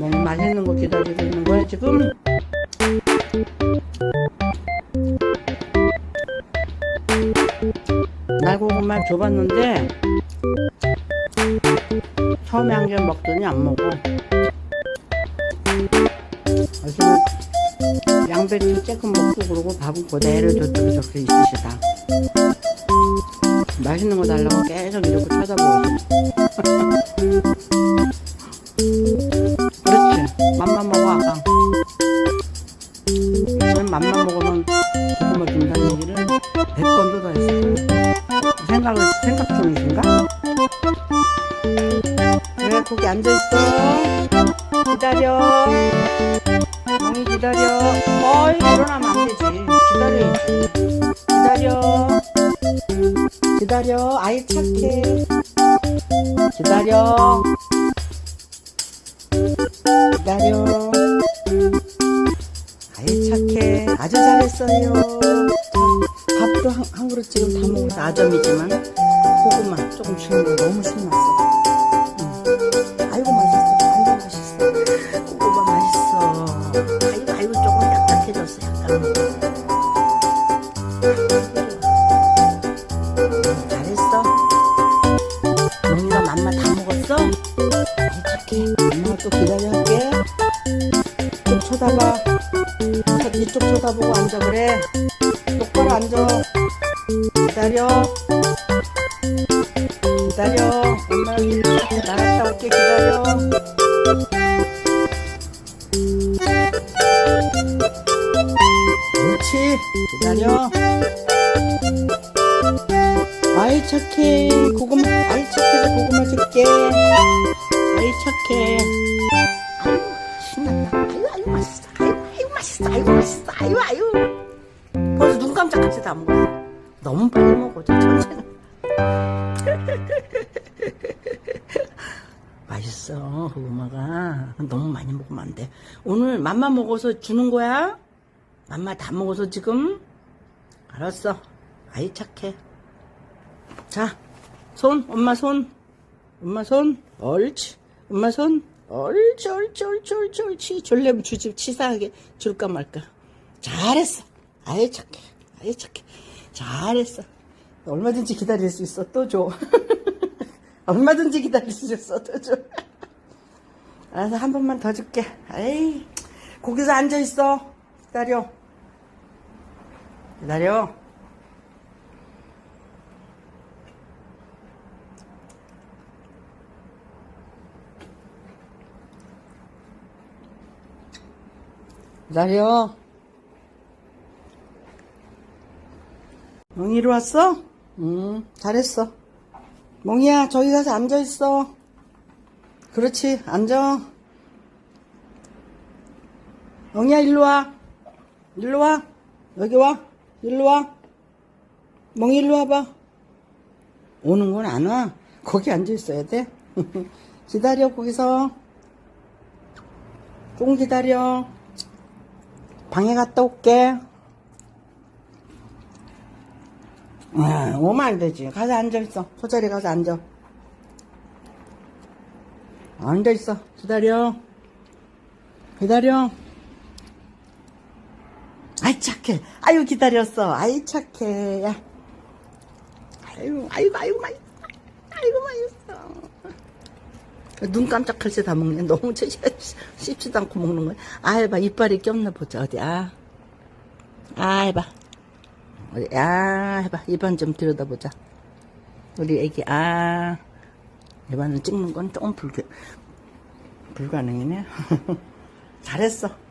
뭐 맛있는 거 기다리고 있는 거야 지금? 날고구마 줘봤는데 처음에 한 개 먹더니 안 먹어. 양배추 조금 먹고 그러고 밥은 그대로 줬더니 저렇게 있으시다. 맛있는 거 달라고 계속 이렇게 쳐다보고 생각을 생각 중이신가? 왜 거기 앉아 있어. 기다려. 멍이 기다려. 어이 일어나면 안 되지. 기다려야지 기다려. 기다려. 아이 착해. 기다려. 기다려. 아이 착해. 아주 잘했어요 자, 밥도 한, 한 그릇 지금 다 먹어서 아점이지만 고구마 조금 주는 거 너무 신났어. 응. 아이고 맛있어. 아이고 맛있어. 고구마 맛있어. 아이고 아이고 조금 딱딱해졌어 약간. 잘했어. 몽이가 맘마 다 먹었어? 착해. 엄마가 또 기다려할게. 좀 쳐다봐. 저 이쪽 쳐다보고 앉아 그래 앉아. 기다려. 기다려. 엄마 나갔다 올게 기다려. 그렇지. 기다려. 아이 착해. 고구마 아이 착해서 고구마 줄게. 아이 착해 너무 빨리 먹어 저 천천히 맛있어 고구마가 너무 많이 먹으면 안돼 오늘 맘마 먹어서 주는 거야? 맘마 다 먹어서 지금? 알았어 아이 착해 자, 손, 엄마 손. 엄마 손. 옳지. 엄마 손. 옳지, 옳지, 옳지, 옳지, 옳지. 졸래면 주지, 치사하게 줄까 말까. 잘했어. 아이, 착해. 아이, 착해. 잘했어. 얼마든지 기다릴 수 있어. 또 줘. 얼마든지 기다릴 수 있어. 또 줘. 알아서 한 번만 더 줄게. 에이, 거기서 앉아있어. 기다려. 기다려. 기다려. 멍이로 왔어? 응, 잘했어. 멍이야, 저기 가서 앉아있어. 그렇지, 앉아. 멍이야, 일로 와. 일로 와. 여기 와. 일로 와. 멍이 일로 와봐. 오는 건 안 와. 거기 앉아있어야 돼. 기다려, 거기서. 좀 기다려. 방에 갔다 올게. 아, 오면 안 되지. 가서 앉아있어. 소자리 가서 앉아. 앉아있어. 기다려. 기다려. 아이, 착해. 아유, 기다렸어. 아이, 착해. 야. 아유, 아이고, 아이고, 맛있어. 아이고, 맛있어. 눈 깜짝할 때다 먹네. 너무 저- 씹지도 않고 먹는 거야. 아, 해봐. 이빨이 꼈나 보자. 어디, 아. 아, 해봐. 어디, 아, 해봐. 입안 좀 들여다보자. 우리 애기, 아. 입안을 찍는 건 조금 불가, 불가능이네. 잘했어.